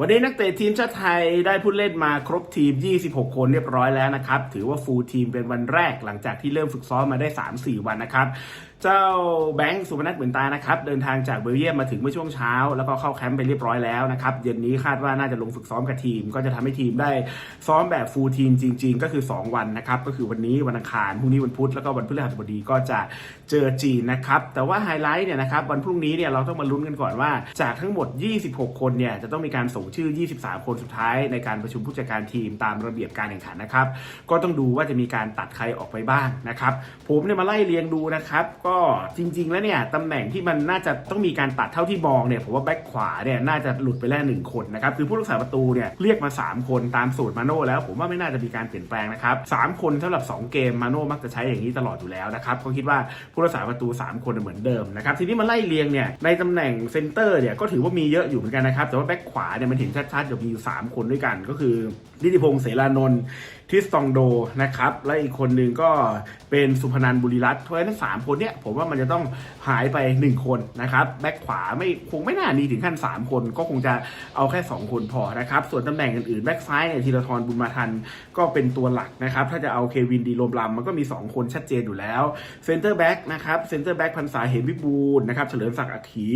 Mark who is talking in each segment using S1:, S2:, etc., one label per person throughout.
S1: วันนี้นักเตะทีมชาติไทยได้ผู้เล่นมาครบทีม 26 คนเรียบร้อยแล้วนะครับ ถือว่าฟูลทีมเป็นวันแรกหลังจากที่เริ่มฝึกซ้อมมาได้ 3-4 วันนะครับ เจ้าแบงค์สุพนัทเหมือนตานะครับ เดินทางจากเบลเยียมมาถึงเมื่อช่วงเช้า แล้วก็เข้าแคมป์ไปเรียบร้อยแล้วนะครับ เย็นนี้คาดว่าน่าจะลงฝึกซ้อมกับทีม ก็จะทำให้ทีมได้ซ้อมแบบฟูลทีมจริง ๆ ก็คือ 2 วันนะครับ ก็คือวันนี้วันอังคารพรุ่งนี้วันพุธแล้วก็วันพฤหัสบดีก็จะเจอจีนนะครับ แต่ว่าไฮไลท์เนี่ยนะครับวันพรุ่งนี้เนี่ยเราต้องมาลุ้นกันก่อนว่า จากทั้งหมด 26 คนเนี่ยจะต้องมีการส่งชื่อ 23 คนสุดท้ายในการประชุมผู้จัดการทีมตามระเบียบการแข่งขันนะครับ ก็ต้องดูว่าจะมีการตัดใครออกไปบ้างนะครับ ผมเนี่ยมาไล่เรียงดูนะครับ ก็จริง ๆ แล้วเนี่ยตำแหน่งที่มันน่าจะต้องมีการตัดเท่าที่มองเนี่ยผมว่าแบ็คขวาเนี่ยน่าจะหลุดไปแล้วหนึ่งคนนะครับคือผู้รักษาประตูเนี่ยเรียกมา 3 คนตามสูตรมาโน่แล้วผมว่าไม่น่าจะมีการเปลี่ยนแปลงนะครับสามคนสำหรับ 2 เกมมาโน่มักจะใช้อย่างนี้ตลอดอยู่แล้วนะครับก็คิดว่าผู้รักษาประตู 3 คนเหมือนเดิมนะครับทีนี้มาไล่เรียงเนี่ยในตำแหน่งเซนเตอร์เนี่ยก็ถือว่ามีเยอะอยู่เหมือนกันนะครับแต่ว่าแบ็คขวาเนี่ยมันเห็นชัดๆจะมีอยู่สามคนด้วยกัน ก็คือนิติพงศ์เสรานนท์ ทิสตองโดนะครับ และอีกคนหนึ่งก็เป็นสุพนันบุรีรัตน์เพราะฉะนั้นสามคนเนี่ยผมว่ามันจะต้องหายไป 1 คนนะครับ แบ็คขวาไม่คงไม่น่ามีถึงขั้น 3 คน ก็คงจะเอาแค่ 2 คนพอนะครับ ส่วนตำแหน่งอื่นๆแบ็คซ้ายเนี่ยธีรทรบุญมาทันก็เป็นตัวหลักนะครับ ถ้าจะเอาเควินดีโรมลำมันก็มี 2 คนชัดเจนอยู่แล้วเซนเตอร์แบ็กนะครับเซนเตอร์แบ็กพันษาเหมวิบูลนะครับเฉลิมศักดิ์อัคขี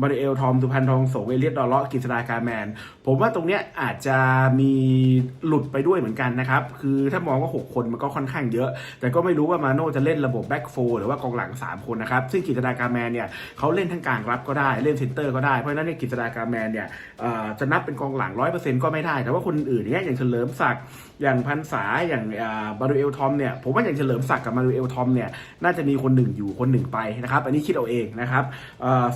S1: มาริเอลทอมสุพันธ์ทองโสเอเลียดดอลเลาะกฤษดาการแมน ผมว่าตรงเนี้ยอาจจะมีหลุดไปด้วยเหมือนกันนะครับคือถ้ามองว่า 6 คนมันก็ค่อนข้างเยอะ แต่ก็ไม่รู้ว่ามาโน่จะเล่นระบบแบ็กโฟหรือว่ากองหลัง 3 คนนะครับ ซึ่งกิจดาการแมนเนี่ยเขาเล่นทั้งกลางรับก็ได้เล่นเซนเตอร์ก็ได้ เพราะฉะนั้นเนี่ยกิจดาการแมนเนี่ยจะนับเป็นกองหลัง 100%ก็ไม่ได้ แต่ว่าคนอื่นเนี่ยอย่างเฉลิมศักดิ์อย่างพันษาอย่างบารูเอลทอมเนี่ยผมว่าอย่างเฉลิมศักดิ์กับมารูเอลทอมเนี่ยน่าจะมีคนหนึ่งอยู่คนหนึ่งไปนะครับอันนี้คิดเอาเองนะครับ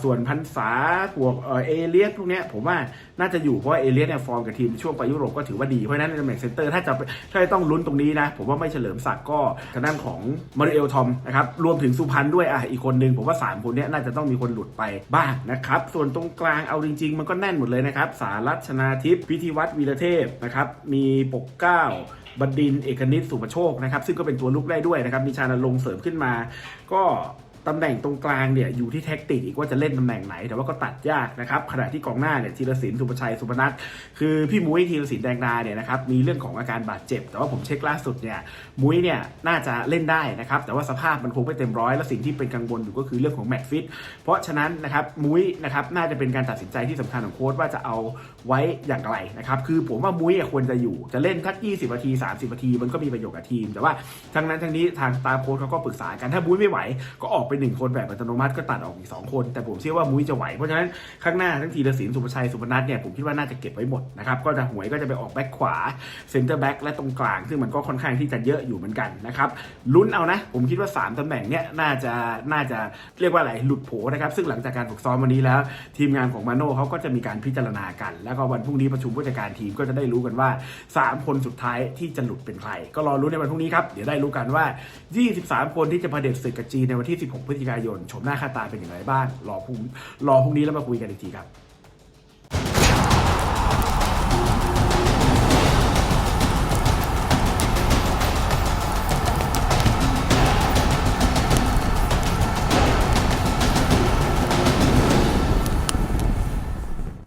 S1: ส่วนพันษาพวกเอเลียสพวกเนี้ยผมว่าน่าจะอยู่เพราะเอเลียสเนี่ยฟอร์มกับทีมช่วงไปยุโรปก็ถือว่าดีเพราะฉะนั้นในตำแหน่งเซนเตอร์ถ้าจะถ้าจะต้องลุ้นตรงนี้นะ ผมว่าไม่เฉลิมศักดิ์ก็ทางด้านของมาริเอลทอมนะครับรวมถึงสุพรรณด้วยอะอีกคนนึงผมว่า 3 คนนี้น่าจะต้องมีคนหลุดไปบ้างนะครับ ส่วนตรงกลางเอาจริง ๆ มันก็แน่นหมดเลยนะครับสารัชนาทิพย์พิธีวัตรวีระเทพนะครับมีปกเก้าบดินเอกนิตสุปโชคนะครับซึ่งก็เป็นตัวลุกได้ด้วยนะครับมีชาญลงค์เสริมขึ้นมา ก็ ตำแหน่งตรงกลางเนี่ยอยู่ที่แท็กติกอีกว่าจะเล่นตำแหน่งไหน แต่ว่าก็ตัดยากนะครับขณะที่กองหน้าเนี่ยธีรศิลป์สุประชัยสุพนัทคือพี่มุ้ยธีรศิลป์แดงดาเนี่ยนะครับมีเรื่องของอาการบาดเจ็บ แต่ว่าผมเช็คล่าสุดเนี่ยมุ้ยเนี่ยน่าจะเล่นได้นะครับแต่ว่าสภาพมันคงไม่เต็มร้อยและสิ่งที่เป็นกังวลอยู่ก็คือเรื่องของแมตช์ฟิตเพราะฉะนั้นนะครับมุ้ยนะครับน่าจะเป็นการตัดสินใจที่สำคัญของโค้ชว่าจะเอาไว้อย่างไรนะครับคือผมว่ามุ้ยควรจะอยู่จะเล่นทัก 20นาที 30นาทีมันก็มีประโยชน์กับทีม แต่ว่าทั้งนั้นทั้งนี้ทางตาโค้ชเขาก็ปรึกษากันถ้ามุ้ยไม่ไหวก็ออกไปหนึ่งคนแบบอัตโนมัติก็ตัดออกอีกสองคน แต่ผมเชื่อว่ามุ้ยจะไหว เพราะฉะนั้นข้างหน้าทั้งทีรศิลป์สุภชัยสุพนัทเนี่ยผมคิดว่าน่าจะเก็บไว้หมดนะครับก็จะหวยก็จะไปออกแบ็คขวาเซนเตอร์แบ็คและตรงกลาง ซึ่งมันก็ค่อนข้างที่จะเยอะอยู่เหมือนกันนะครับลุ้นเอานะ ผมคิดว่า 3ตำแหน่งเนี่ยน่าจะน่าจะเรียกว่าอะไรหลุดโผนะครับซึ่งหลังจากการฝึกซ้อมวันนี้แล้ว ทีมงานของมาโน่เขาก็จะมีการพิจารณากัน แล้วก็วันพรุ่งนี้ประชุมผู้จัดการทีมก็จะได้รู้กันว่า 3 คนสุดท้ายที่จะหลุดเป็นใคร ก็รอรู้นในวันพรุ่งนี้ครับเดี๋ยวได้รู้กันว่า 23 คนที่จะเผด็จศึกกับจีนในวันที่ 16พฤศจิกายนชมหน้าค่าตาเป็นอย่างไรบ้างรอพรุ่งรอพรุ่งนี้แล้วมาคุยกันอีกทีครับ